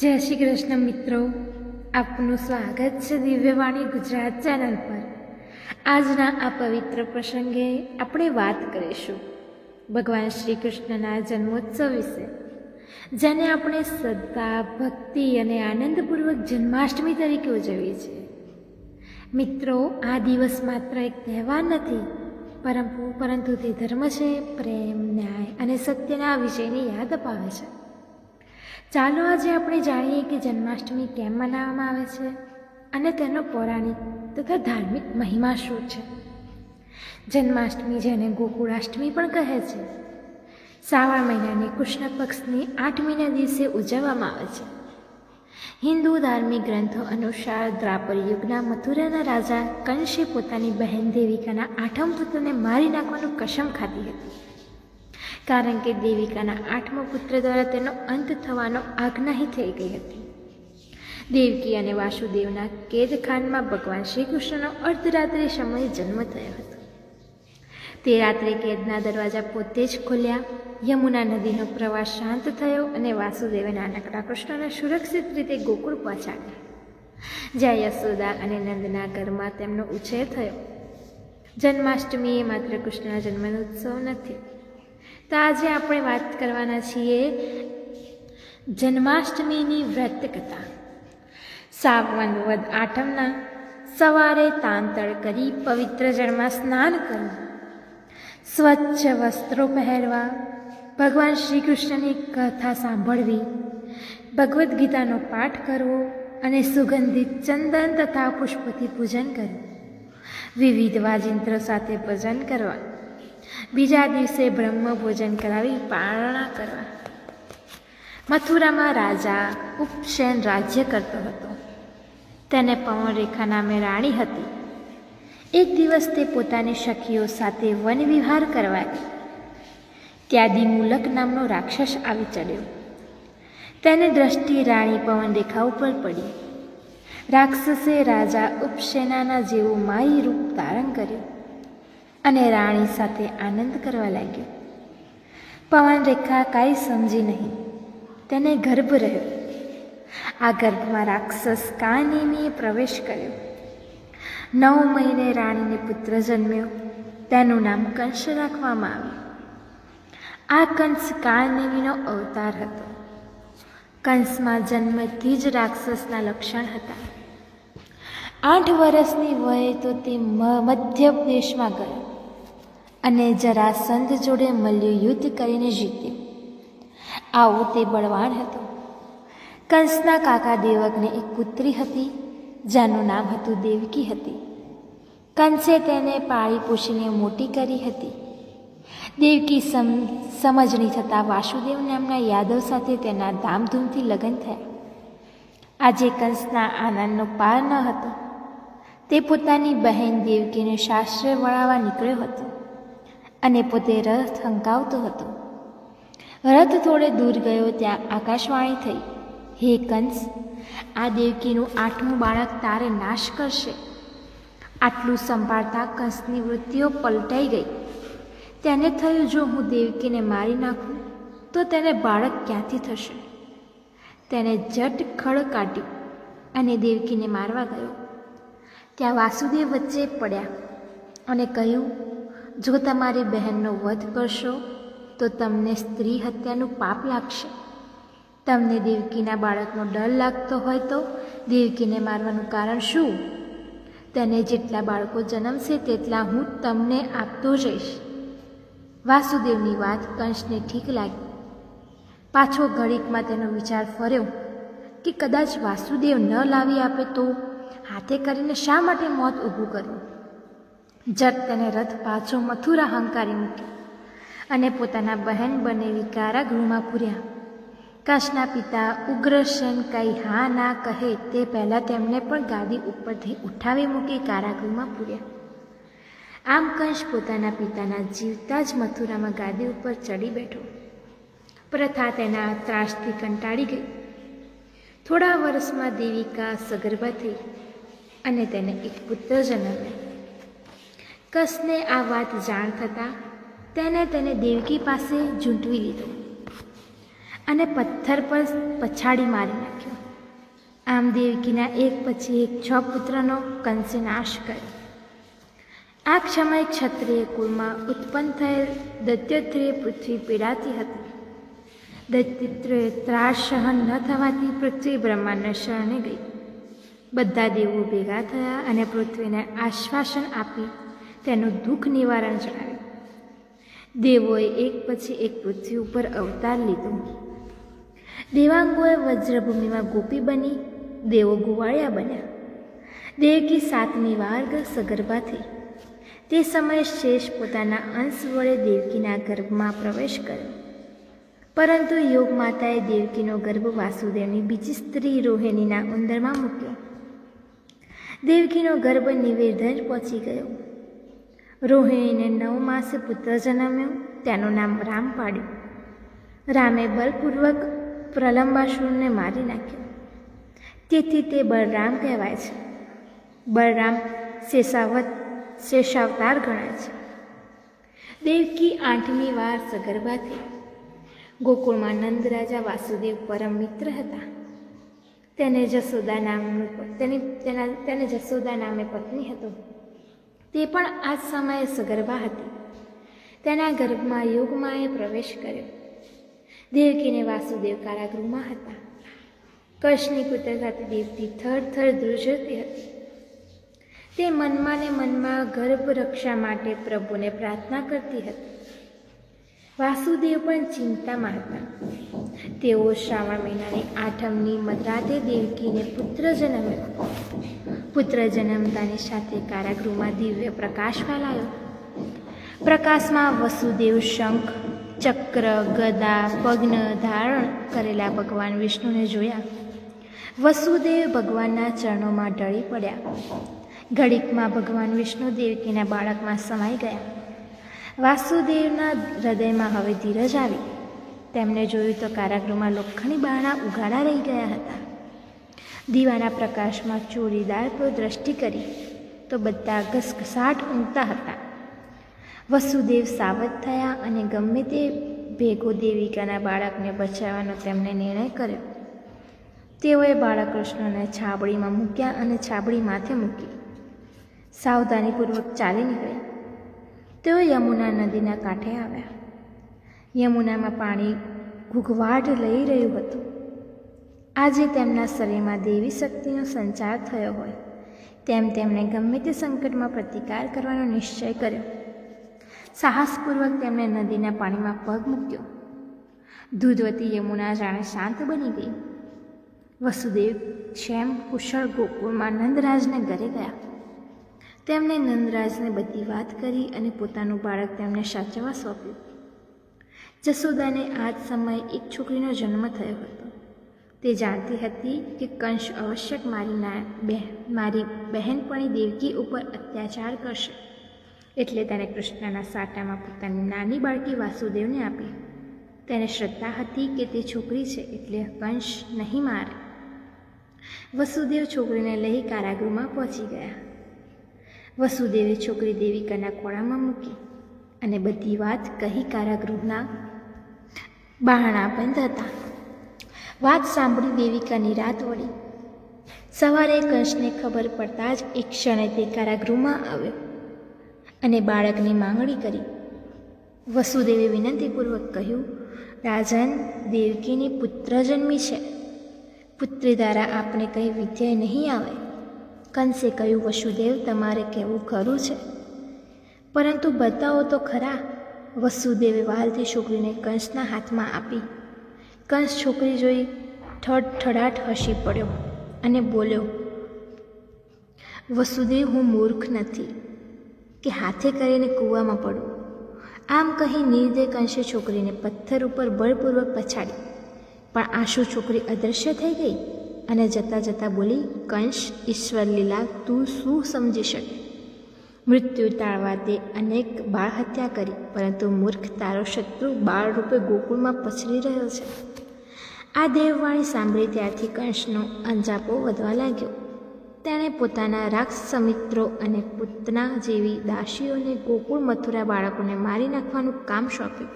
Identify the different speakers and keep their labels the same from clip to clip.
Speaker 1: જય શ્રી કૃષ્ણ મિત્રો. આપનું સ્વાગત છે દિવ્યવાણી ગુજરાત ચેનલ પર. આજના આ પવિત્ર પ્રસંગે આપણે વાત કરીશું ભગવાન શ્રી કૃષ્ણના જન્મોત્સવ વિશે, જેને આપણે શ્રદ્ધા, ભક્તિ અને આનંદપૂર્વક જન્માષ્ટમી તરીકે ઉજવીએ છીએ. મિત્રો, આ દિવસ માત્ર એક તહેવાર નથી, પરંતુ પરંતુ તે ધર્મ છે પ્રેમ, ન્યાય અને સત્યના વિષયની યાદ અપાવે છે. ચાલો આજે આપણે જાણીએ કે જન્માષ્ટમી કેમ મનાવવામાં આવે છે અને તેનો પૌરાણિક તથા ધાર્મિક મહિમા શું છે? જન્માષ્ટમી જેને ગોકુળાષ્ટમી પણ કહે છે. શ્રાવણ મહિનાની કૃષ્ણ પક્ષની આઠમીના દિવસે ઉજવવામાં આવે છે. હિન્દુ ધાર્મિક ગ્રંથો અનુસાર દ્રાપર યુગના મથુરાના રાજા કંશે પોતાની બહેન દેવિકાના આઠમ પુત્રને મારી નાખવાનું કસમ ખાધી હતી. કારણ કે દેવિકાના આઠમો પુત્ર દ્વારા તેનો અંત થવાનો આજ્ઞાહી થઈ ગઈ હતી. દેવકી અને વાસુદેવના કેદખાનમાં ભગવાન શ્રી કૃષ્ણનો અર્ધરાત્રિ સમયે જન્મ થયો હતો. તે રાત્રે કેદના દરવાજા પોતે જ ખોલ્યા, યમુના નદીનો પ્રવાહ શાંત થયો અને વાસુદેવે નાનકડા કૃષ્ણને સુરક્ષિત રીતે ગોકુળ પહોંચાડ્યા. જ્યાં યશોદા અને નંદના ઘરમાં તેમનો ઉછેર થયો. જન્માષ્ટમી એ માત્ર કૃષ્ણના જન્મનો ઉત્સવ નથી તો આજે આપણે વાત કરવાના છીએ જન્માષ્ટમીની વ્રત કથા સાવન વદ આઠમના સવારે તાંતળ કરી પવિત્ર જળમાં સ્નાન કરવું. સ્વચ્છ વસ્ત્રો પહેરવા, ભગવાન શ્રી કૃષ્ણની કથા સાંભળવી, ભગવદ્ ગીતાનો પાઠ કરવો અને સુગંધિત ચંદન તથા પુષ્પથી પૂજન કરવું. વિવિધ વાજિંત્રો સાથે ભજન કરવા. બીજા દિવસે બ્રહ્મ ભોજન કરાવી પારણા કરવા. મથુરામાં રાજા ઉપસેન રાજ્ય કરતો હતો. તેને પવનરેખા નામે રાણી હતી. એક દિવસ તે પોતાની સખીઓ સાથે વનવિહાર કરવા ગઈ. ત્યાં દિમુલક નામનો રાક્ષસ આવી ચડ્યો. તેને દ્રષ્ટિ રાણી પવનરેખા ઉપર પડી. રાક્ષસે રાજા ઉપસેનાના જેવું માઈ રૂપ ધારણ કર્યું. અને રાણી સાથે આનંદ કરવા લાગ્યો. પવનરેખા કાંઈ સમજી નહીં. તેને ગર્ભ રહ્યો. આ ગર્ભમાં રાક્ષસ કાનિમીએ પ્રવેશ કર્યો. નવ મહિને રાણીને પુત્ર જન્મ્યો. તેનું નામ કંસ રાખવામાં આવ્યું. આ કંસ કાળનેમીનો અવતાર હતો. કંસમાં જન્મથી જ રાક્ષસના લક્ષણ હતા. આઠ વર્ષની વયે તો તે મધ્ય દેશમાં ગયો. અને જરાસંધ જોડે મલ્ય યુદ્ધ કરીને જીત્યો આવો તે બળવાન હતો. કંસના કાકા દેવકને એક પુત્રી હતી, જેનું નામ હતું દેવકી હતી. કંસે તેને પાળી પોષીને મોટી કરી હતી. દેવકી સમ, સમજણી થતાં વાસુદેવ નામના યાદવ સાથે તેના ધામધૂમથી લગ્ન થયા. આજે કંસના આનંદનો પાર ન હતો. તે પોતાની બહેન દેવકીને શાસ્ત્રે વળાવવા નીકળ્યો હતો. અને પોતે રથ હંકાવતો હતો. રથ થોડે દૂર ગયો ત્યાં આકાશવાણી થઈ. હે કંસ, આ દેવકીનું આઠમું બાળક તારે નાશ કરશે. આટલું સંભાળતા કંસની વૃત્તિઓ પલટાઈ ગઈ. તેને થયું જો હું દેવકીને મારી નાખું, તો તેને બાળક ક્યાંથી થશે? તેને જટ ખડ કાઢ્યું અને દેવકીને મારવા ગયો. ત્યાં વાસુદેવ વચ્ચે પડ્યા અને કહ્યું જો તમારી બહેનનો વધ કરશો, તો તમને સ્ત્રી હત્યાનું પાપ લાગશે. તમને દેવકીના બાળકનો ડર લાગતો હોય તો દેવકીને મારવાનું કારણ શું? તને જેટલા બાળકો જન્મશે તેટલા હું તમને આપતો જઈશ. વાસુદેવની વાત કંસને ઠીક લાગી. પાછો ઘડીકમાં તેનો વિચાર ફર્યો કે કદાચ વાસુદેવ ન લાવી આપે તો હાથે કરીને શા માટે મોત ઊભું કરવું જટ તેને રથ પાછો મથુરા હંકારી મૂક્યો અને પોતાના બહેન બનેવી કારાગૃહમાં પૂર્યા. કાશના પિતા ઉગ્રસેન કંઈ હા ના કહે તે પહેલાં તેમને પણ ગાદી ઉપરથી ઉઠાવી મૂકી કારાગૃહમાં પૂર્યા. આમ કંશ પોતાના પિતાના જીવતા જ મથુરામાં ગાદી ઉપર ચડી બેઠો. પ્રથા તેના ત્રાસથી કંટાળી ગઈ. થોડા વર્ષમાં દેવિકા સગર્ભા થઈ અને તેને એક પુત્ર જન્મ્યો. કસને આ વાત જાણ થતાં તેને તેને દેવકી પાસે ઝૂંટવી લીધો અને પથ્થર પર પછાડી મારી નાખ્યો. આમ દેવકીના એક પછી એક છ પુત્રનો કંસે નાશ કર્યો. આ સમયે ક્ષત્રિય કુળમાં ઉત્પન્ન થયેલ દત્યોત્રેય પૃથ્વી પીડાતી હતી. દત્યોત્રેય ત્રાસ સહન ન થવાથી પૃથ્વી બ્રહ્માંડને શરણે ગઈ. બધા દેવો ભેગા થયા અને પૃથ્વીને આશ્વાસન આપી તેનું દુઃખ નિવારણ જણાવ્યું. દેવોએ એક પછી એક પૃથ્વી ઉપર અવતાર લીધો. દેવાંગોએ વજ્રભૂમિમાં ગોપી બની, દેવો ગુવાળિયા બન્યા. દેવકી સાતમી વાર્ગ સગર્ભા થઈ તે સમયે શેષ પોતાના અંશ વડે દેવકીના ગર્ભમાં પ્રવેશ કર્યો. પરંતુ યોગ માતાએ દેવકીનો ગર્ભ વાસુદેવની બીજી સ્ત્રી રોહિણીના ઉંદરમાં મૂક્યો. દેવકીનો ગર્ભ નિવેદન પહોંચી ગયો. રોહિણીને નવ માસે પુત્ર જન્મ્યો, તેનું નામ રામ પાડ્યું. રામે બલપૂર્વક પ્રલંબાસુરને મારી નાખ્યો. તેથી તે બળરામ કહેવાય છે. બળરામ શેષાવત, શેષાવતાર ગણાય છે. દેવકી આઠમી વાર સગર્ભા થઈ. ગોકુળમાં નંદ રાજા વાસુદેવ પરમ મિત્ર હતા. તેને જસોદા નામનું તેની, તેના, તેને જસોદા નામે પત્ની હતો. તે પણ આ જ સમયે સગર્ભા હતી. તેના ગર્ભમાં યોગમાએ પ્રવેશ કર્યો. દેવકીને વાસુદેવ કારાગૃહમાં હતા. કશની પુત્ર સાથે દેવતી થર થર ધ્રુજતી હતી. તે મનમાં ને મનમાં ગર્ભ રક્ષા માટે પ્રભુને પ્રાર્થના કરતી હતી. વાસુદેવ પણ ચિંતામાં હતા. તેઓ શ્રાવણ મહિનાની આઠમની મધરાતે દેવકીને પુત્ર જન્મ્યો. પુત્ર જન્મતાની સાથે કારાગૃહમાં દિવ્ય પ્રકાશ ફેલાયો. પ્રકાશમાં વસુદેવ શંખ, ચક્ર, ગદા, પગ્ન ધારણ કરેલા ભગવાન વિષ્ણુને જોયા. વસુદેવ ભગવાનના ચરણોમાં ઢળી પડ્યા. ઘડીકમાં ભગવાન વિષ્ણુ દેવકીના બાળકમાં સમાઈ ગયા. વાસુદેવના હૃદયમાં હવે ધીરજ આવી. તેમણે જોયું તો કારાગૃહમાં લોખંડી બાણા ઉગાડા રહી ગયા હતા. દીવાના પ્રકાશમાં ચોરીદાર દ્રષ્ટિ કરી તો બધા ઘસઘસાટ ઊંઘતા હતા. વસુદેવ સાવધ થયા અને ગમે તે ભેગો દેવિકાના બાળકને બચાવવાનો તેમણે નિર્ણય કર્યો. તેઓએ બાળકૃષ્ણને છાબડીમાં મૂક્યા અને છાબડી માથે મૂકી. સાવધાનીપૂર્વક ચાલી નીકળ્યા તેઓ યમુના નદીના કાંઠે આવ્યા. યમુનામાં પાણી ઘૂઘવાટ લઈ રહ્યું હતું. આજે તેમના શરીરમાં દેવી શક્તિનો સંચાર થયો હોય, તેમ તેમણે ગમે તે સંકટમાં પ્રતિકાર કરવાનો નિશ્ચય કર્યો. સાહસપૂર્વક તેમણે નદીના પાણીમાં પગ મૂક્યો. દૂધવતી યમુના જાણે શાંત બની ગઈ. વસુદેવ ક્ષેમ કુશળ ગોકુળમાં નંદરાજને ઘરે ગયા. તેમણે નંદરાજને બધી વાત કરી અને પોતાનું બાળક તેમને સાચવવા સોંપ્યું. જસોદાને આ જ સમયે એક છોકરીનો જન્મ થયો હતો. તે જાણતી હતી કે કંસ આવશ્યક મારી ના બે મારી બહેનપણી દેવકી ઉપર અત્યાચાર કરશે. એટલે તેણે કૃષ્ણના સાટામાં પોતાની નાની બાળકી વાસુદેવને આપી. તેને શ્રદ્ધા હતી કે તે છોકરી છે એટલે કંસ નહીં મારે. વસુદેવ છોકરીને લઈ કારાગૃહમાં પહોંચી ગયા. વસુદેવે છોકરી દેવિકાના ખોળામાં મૂકી અને બધી વાત કહી કારાગૃહના બહાણા બંધ હતા. વાત સાંભળી દેવિકાની રાત વળી. સવારે કંસને ખબર પડતા જ એક ક્ષણે તે કારાગૃહમાં આવ્યો અને બાળકની માંગણી કરી. વસુદેવે વિનંતીપૂર્વક કહ્યું, રાજન, દેવકીની પુત્ર જન્મી છે. પુત્રી દ્વારા આપણે કંઈ વિદ્યા નહીં આવે. કંસે કહ્યું, વસુદેવ, તમારે કહેવું ખરું છે. પરંતુ બતાવો તો ખરા. વસુદેવે વાલથી છોકરીને કંસના હાથમાં આપી કંસ છોકરી જોઈ ઠડઠડાટ હસી પડ્યો અને બોલ્યો, વસુદેવ, હું મૂર્ખ નથી કે હાથે કરીને કૂવામાં પડું. આમ કહી નિર્દય કંશે છોકરીને પથ્થર ઉપર બળપૂર્વક પછાડી. પણ આંસુ છોકરી અદૃશ્ય થઈ ગઈ અને જતાં જતાં બોલી, કંશ, ઈશ્વર લીલા, તું શું સમજી શકે? મૃત્યુ ટાળવા તે અનેક બાળ હત્યા કરી, પરંતુ મૂર્ખ તારો શત્રુ બાળ રૂપે ગોકુળમાં પસરી રહ્યો છે. આ દેવવાણી સાંભળી ત્યારથી કંસનો અંજાપો વધવા લાગ્યો. તેણે પોતાના રાક્ષસ મિત્રો અને પૂતના જેવી દાસીઓને ગોકુળ મથુરા બાળકોને મારી નાખવાનું કામ સોંપ્યું.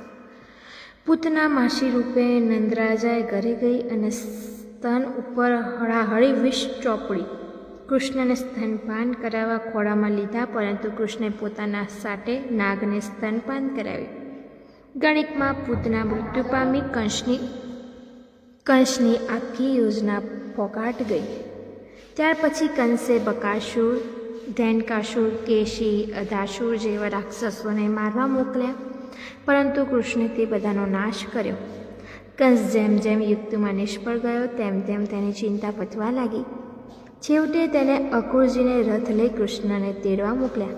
Speaker 1: પૂતના માસી રૂપે નંદરાજાએ ઘરે ગઈ અને સ્તન ઉપર હળાહળી વિષ ચોપડી કૃષ્ણને સ્તનપાન કરાવવા ખોળામાં લીધા, પરંતુ કૃષ્ણે પોતાના સાટે નાગને સ્તનપાન કરાવ્યું. ગણિતમાં પૂતના મૃત્યુ પામી કંસની કંસની આખી યોજના ફોકાટ ગઈ. ત્યાર પછી કંસે બકાસુર, ધૈનકાસુર, કેશી, અધાસુર જેવા રાક્ષસોને મારવા મોકલ્યા, પરંતુ કૃષ્ણે તે બધાનો નાશ કર્યો. કંસ જેમ જેમ યુક્તમાં નિષ્ફળ ગયો, તેમ તેમ તેની ચિંતા પતવા લાગી. છેવટે તેને અકુરજીને રથ લઈ કૃષ્ણને તેડવા મોકલ્યા.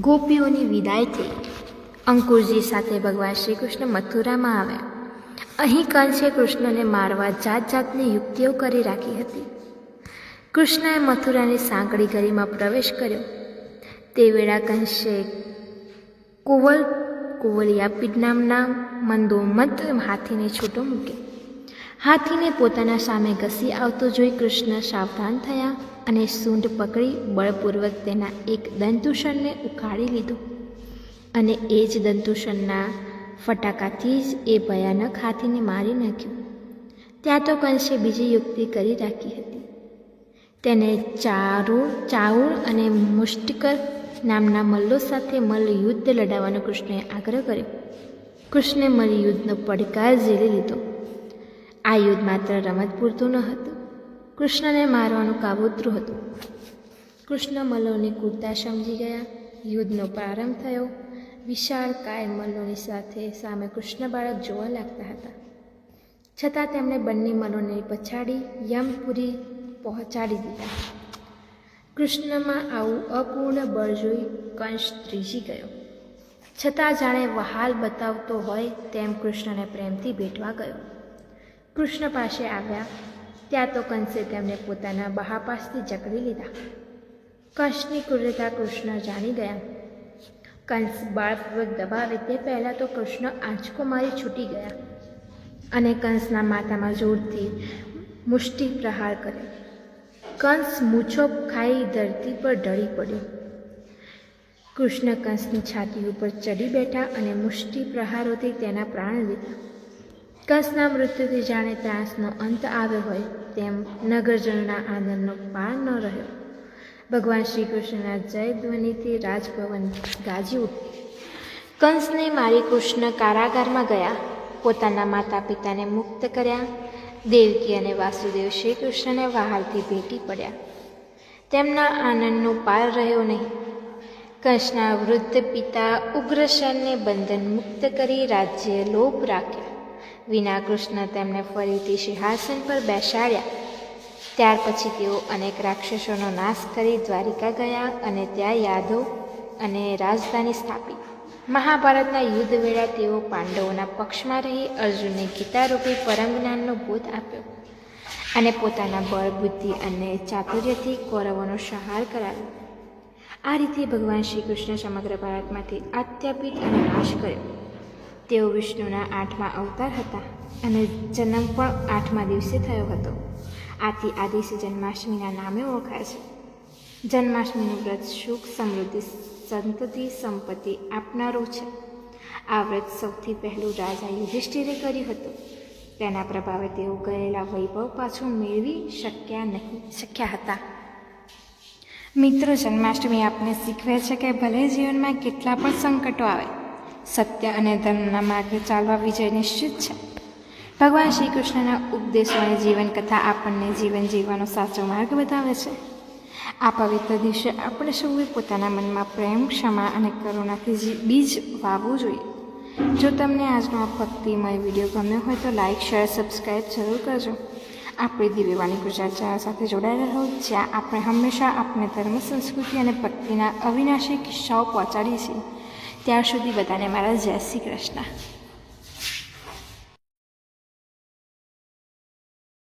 Speaker 1: ગોપીઓની વિદાય થઈ. અંકુરજી સાથે ભગવાન શ્રી કૃષ્ણ મથુરામાં આવ્યા. અહીં કંસે કૃષ્ણને મારવા જાત જાતની યુક્તિઓ કરી રાખી હતી. કૃષ્ણએ મથુરાની સાંકડી ગરીમાં પ્રવેશ કર્યો. તે વેળા કંસે કુવલ કુવલિયાપીડ નામના મંદોમદ હાથીને છૂટો મૂક્યો. હાથીને પોતાના સામે ઘસી આવતો જોઈ કૃષ્ણ સાવધાન થયા અને સૂંઢ પકડી બળપૂર્વક તેના એક દંતુષણને ઉખાડી લીધો. અને એ જ દંતુષણના ફટાકાથી જ એ ભયાનક હાથીને મારી નાખ્યું. ત્યાં તો કંશે બીજી યુક્તિ કરી રાખી હતી. તેને ચારુ, ચાઉળ અને મુષ્ટિકર નામના મલ્લો સાથે મલ્લ યુદ્ધ લડાવવાનો કૃષ્ણએ આગ્રહ કર્યો. કૃષ્ણે મલ્લ યુદ્ધનો પડકાર ઝીલી લીધો. આ યુદ્ધ માત્ર રમત પૂરતું ન હતું. કૃષ્ણને મારવાનું કાબૂતરું હતું. કૃષ્ણ મલ્લોની કુર્તા સમજી ગયા. યુદ્ધનો પ્રારંભ થયો. વિશાળ કાય મલ્લોની સાથે સામે કૃષ્ણ બાળક જોવા લાગતા હતા. છતાં તેમણે બંને મલ્લોને પછાડી યમપુરી પહોંચાડી દીધા. કૃષ્ણમાં આવું અપૂર્ણ બળ જોઈ કંશ ત્રીજી ગયો. છતાં જાણે વહાલ બતાવતો હોય તેમ કૃષ્ણને પ્રેમથી ભેટવા ગયો. કૃષ્ણ પાસે આવ્યા. ત્યાં તો કંસે તેમને પોતાના બહાપાસથી જકડી લીધા. કંસની ક્રૂરતા કૃષ્ણ જાણી ગયા. કંસ બાળપૂર્વક દબાવે તે પહેલાં તો કૃષ્ણ આંચકો મારી છૂટી ગયા અને કંસના માથામાં જોરથી મુષ્ટિ પ્રહાર કર્યો કંસ મૂછો ખાઈ ધરતી પર ઢળી પડ્યો. કૃષ્ણ કંસની છાતી ઉપર ચડી બેઠા અને મુષ્ટિ પ્રહારોથી તેના પ્રાણ લીધા. કંસના મૃત્યુથી જાણે ત્રાસનો અંત આવ્યો હોય તેમ નગરજનના આનંદનો પાર ન રહ્યો. ભગવાન શ્રી કૃષ્ણના જય ધ્વનિથી રાજભવન ગાજી ઉઠ્યું કંસને મારી કૃષ્ણ કારાગારમાં ગયા. પોતાના માતા પિતાને મુક્ત કર્યા. દેવકી અને વાસુદેવ શ્રી કૃષ્ણને વહાલથી ભેટી પડ્યા. તેમના આનંદનો પાર રહ્યો નહીં. કંસના વૃદ્ધ પિતા ઉગ્રસેનને બંધન મુક્ત કરી રાજ્ય લોભ રાખ્યા. વિના કૃષ્ણ તેમને ફરીથી સિંહાસન પર બેસાડ્યા. ત્યાર પછી તેઓ અનેક રાક્ષસોનો નાશ કરી દ્વારિકા ગયા અને ત્યાં યાદવ અને રાજધાની સ્થાપી. મહાભારતના યુદ્ધ વેળા તેઓ પાંડવોના પક્ષમાં રહી અર્જુનને ગીતારૂપી પરમ જ્ઞાનનો બોધ આપ્યો અને પોતાના બળ, બુદ્ધિ અને ચાતુર્યથી કૌરવોનો સંહાર કરાવ્યો. આ રીતે ભગવાન શ્રી કૃષ્ણ સમગ્ર ભારતમાંથી આત્યાપીત અને નાશ કર્યો. તેઓ વિષ્ણુના આઠમા અવતાર હતા અને જન્મ પણ આઠમા દિવસે થયો હતો. આથી આ જન્માષ્ટમીના નામે ઓળખાય છે. જન્માષ્ટમીનું વ્રત સુખ સમૃદ્ધિ, સંતતિ, સંપત્તિ આપનારું છે. આ વ્રત સૌથી પહેલું રાજા યુધિષ્ઠિરે કર્યું હતું. તેના પ્રભાવે તેઓ ગયેલા વૈભવ પાછું મેળવી શક્યા નહીં, શક્યા હતા. મિત્રો, જન્માષ્ટમી આપને શીખવે છે કે ભલે જીવનમાં કેટલા પણ સંકટો આવે સત્ય અને ધર્મના માર્ગે ચાલવા વિજય નિશ્ચિત છે. ભગવાન શ્રી કૃષ્ણના ઉપદેશો અને જીવનકથા આપણને જીવન જીવવાનો સાચો માર્ગ બતાવે છે. આ પવિત્ર દિવસે આપણે સૌએ પોતાના મનમાં પ્રેમ, ક્ષમા અને કરુણાથી બીજ વાવવું જોઈએ. જો તમને આજનો આ ભક્તિમય વીડિયો ગમ્યો હોય તો લાઇક શેર સબસ્ક્રાઈબ જરૂર કરજો. આપણી દિવ્યવાણી ગુજરાત ચેનલ સાથે જોડાયેલા રહો, જ્યાં આપણે હંમેશા આપણે ધર્મ, સંસ્કૃતિ અને ભક્તિના અવિનાશી કિસ્સાઓ પહોંચાડીએ છીએ. ત્યાર સુધી બધાને મારા જય શ્રી કૃષ્ણ.